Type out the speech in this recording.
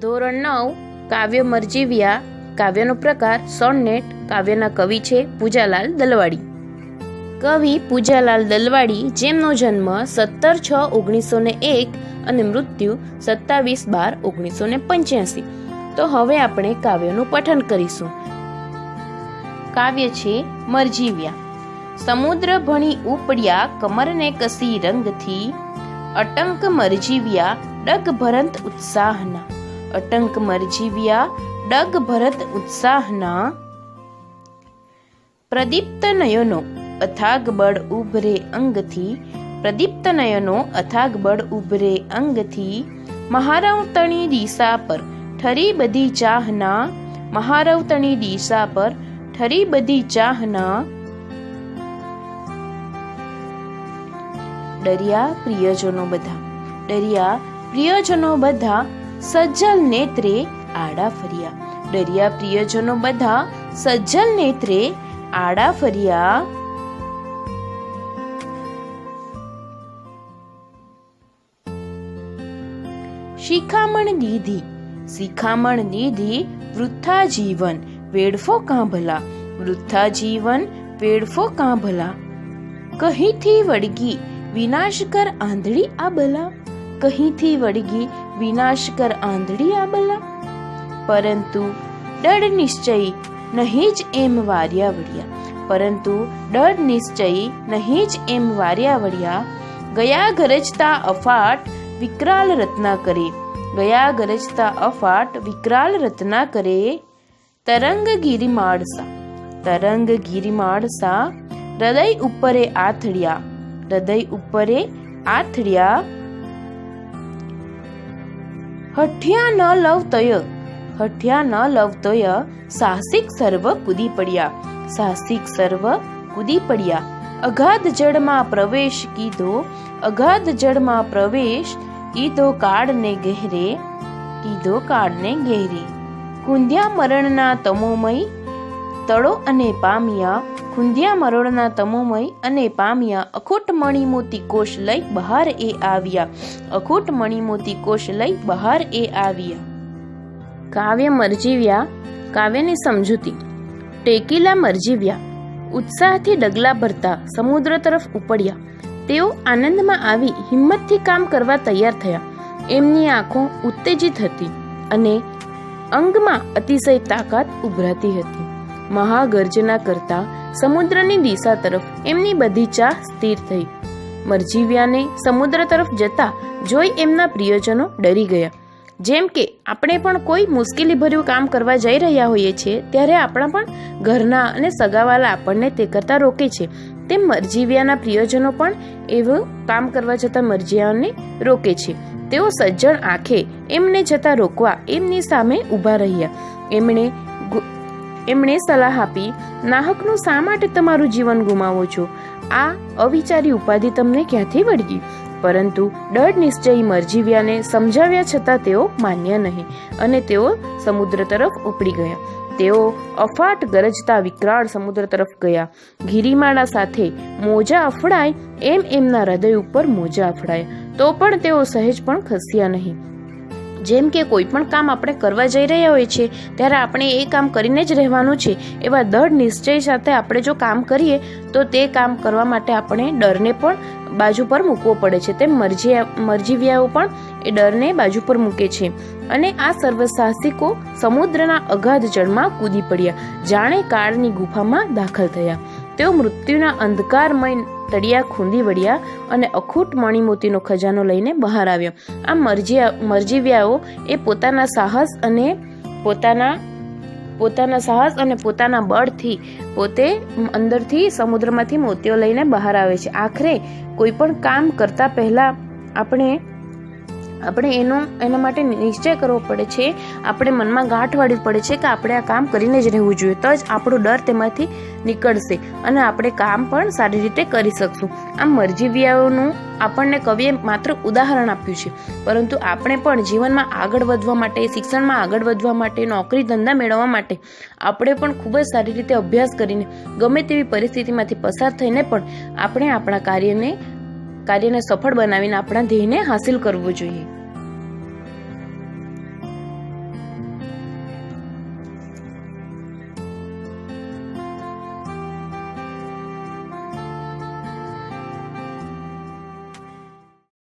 ધોરણ નવ, કાવ્ય મરજીવ્યા, કાવ્યનો પ્રકાર સોનેટ કાવ્યના કવિ છે પૂજાલાલ દલવાડી. કવિ પૂજાલાલ દલવાડી, જેમનો જન્મ સત્તર છ ઓગણીસો ને એક અને મૃત્યુ સત્તાવીસ બાર ઓગણીસો ને પંચ્યાસી. તો હવે આપણે કાવ્યનું પઠન કરીશું. કાવ્ય છે મરજીવ્યા. સમુદ્ર ભણી ઉપડ્યા કમરને કસી રંગથી, અટંક મરજીવ્યા ડગ ભરંત ઉત્સાહના. અટંક મરજીવ્યા, ડગ ભરત ઉત્સાહના. પ્રદીપ્ત નયનો, અથાગ બળ ઉભરે અંગથી. પ્રદીપ્ત નયનો, અથાગ બળ ઉભરે અંગથી. મહારવતણી દિશા પર ઠરી બધી ચાહના. મહારવતણી દિશા પર ઠરી બધી ચાહના. ડરિયા પ્રિયજનો બધા, ડરિયા પ્રિયજનો બધા સજ્જલ નેત્રે આડા ફર્યા. ડરિયા પ્રિયજનો બધા સજ્જલ નેત્રે આડા ફર્યા. શિખામણ દીધી શિખામણ દીધી વૃથા જીવન વેડફો કાં ભલા વૃથા જીવન વેડફો કાં ભલા કહીથી વળગી વિનાશ કર આંધળી આ બલા. કહીથી વળગી વિનાશ કર આંધળી આ બલા? પરંતુ ડડ નિશ્ચયી નહીં જ એમ વાર્યા વળ્યા. પરંતુ ડડ નિશ્ચયી નહીં જ એમ વાર્યા વળ્યા. ગયા ગરજતા અફાટ વિકરાલ રત્ના કરે. ગયા ગરજતા અફાટ વિકરાલ રત્ના કરે તરંગ ગિરિમાળસા તરંગ ગિરિમાળસા હૃદય ઉપરે આથડ્યા હૃદય ઉપરે આથડ્યા હઠ્યા ન લવતય હઠિયા ન લવતય સાહસિક સર્વ કૂદી પડ્યા, સાહસિક સર્વ કૂદી પડ્યા. અગાધ જળમાં પ્રવેશ કીધો, અગાધ જળમાં પ્રવેશ કીધો કાળને ગહેરે, કીધો કાળને ગહેરે. કુંધ્યા મરણના તમોમય, તળો અને પામ્યા ખુંધિયા મરોડના તમોમય અને પામ્યા અખૂટ મણિમોતી કોષ લઈ બહાર એ આવ્યા. અખૂટ મણિમોતી કોષ લઈ બહાર એ આવ્યા. કાવ્ય મરજીવ્યા, કાવ્યની સમજૂતી. ટેકીલા મરજીવ્યા. ઉત્સાહથી ડગલા ભરતા સમુદ્ર તરફ ઉપડ્યા. તેઓ આનંદમાં આવી હિંમતથી કામ કરવા તૈયાર થયા. એમની આંખો ઉત્તેજિત હતી અને અંગમાં અતિશય તાકાત ઉભરાતી હતી. મહાગર્જના કરતા સમુદ્રની દિશા તરફ એમની બધી ચા સ્થિર થઈ. મરજીવ્યાને સમુદ્ર તરફ જતા જોઈ એમના પ્રિયજનો ડરી ગયા. જેમ કે આપણે પણ કોઈ મુશ્કેલી ભર્યું કામ કરવા જઈ રહ્યા હોઈએ છીએ, ત્યારે આપણા પણ ઘરના અને સગાવાલા આપણને તે કરતા રોકે છે. તેમ મરજીવ્યાના પ્રિયજનો પણ એવું કામ કરવા જતા મરજીયાને રોકે છે. તેઓ સજ્જણ આંખે એમને જતા રોકવા એમની સામે ઊભા રહ્યા. એમણે એમણે સલાહ આપી, નાહકનું શા માટે તમારું જીવન ગુમાવો છો? આ અવિચારી ઉપાધિ તમને ક્યાંથી વળગી? પરંતુ દૃઢ નિશ્ચય મરજીવ્યાને સમજાવ્યા છતાં તેઓ માન્યા નહીં અને તેઓ સમુદ્ર તરફ ઉપડી ગયા. તેઓ અફાટ ગરજતા વિકરાળ સમુદ્ર તરફ ગયા. ગિરિમાળા સાથે મોજા અફડાય, એમ એમના હૃદય ઉપર મોજા અફડાય. તો પણ તેઓ સહેજ પણ ખસ્યા નહીં. જેમ કે કોઈ પણ કામ આપણે કરવા જઈ રહ્યા હોઈએ છીએ ત્યારે આપણે એ કામ કરીને જ રહેવાનું છે. એવા દઢ નિશ્ચય સાથે આપણે જો કામ કરીએ, તો તે કામ કરવા માટે આપણે ડરને પણ બાજુ પર મૂકવો પડે છે. તેમ મરજી મરજીવ્યાઓ પણ એ ડરને બાજુ પર મૂકે છે. અને આ સર્વ સાહસિકો સમુદ્રના અગાધ જળમાં કૂદી પડ્યા. જાણે કાળની ગુફામાં દાખલ થયા. તેઓ મૃત્યુના અંધકારમય તળિયા ખૂંદી વળ્યા અને અખૂટ મણિમોતીનો ખજાનો લઈને બહાર આવ્યો. આ મરજીયા, મરજીવ્યાઓ એ પોતાના સાહસ અને પોતાના પોતાના સાહસ અને પોતાના બળથી પોતે અંદરથી સમુદ્રમાંથી મોતીઓ લઈને બહાર આવે છે. આખરે કોઈ પણ કામ કરતા પહેલા આપણે આપણે એનો, એના માટે નિશ્ચય કરવો પડે છે. આપણે મનમાં ગાંઠ વાળવી પડે છે કે આપણે આ કામ કરીને જ રહેવું જોઈએ. તો જ આપણો ડર તેમાંથી નીકળશે અને આપણે કામ પણ સારી રીતે કરી શકશું. આમ મરજીવિયાઓનું આપણને કવિએ માત્ર ઉદાહરણ આપ્યું છે. પરંતુ આપણે પણ જીવનમાં આગળ વધવા માટે, શિક્ષણમાં આગળ વધવા માટે, નોકરી ધંધા મેળવવા માટે આપણે પણ ખૂબ જ સારી રીતે અભ્યાસ કરીને ગમે તેવી પરિસ્થિતિમાંથી પસાર થઈને પણ આપણે આપણા કાર્યને કાર્યને સફળ બનાવીને આપણા ધ્યેયને હાંસિલ કરવું જોઈએ.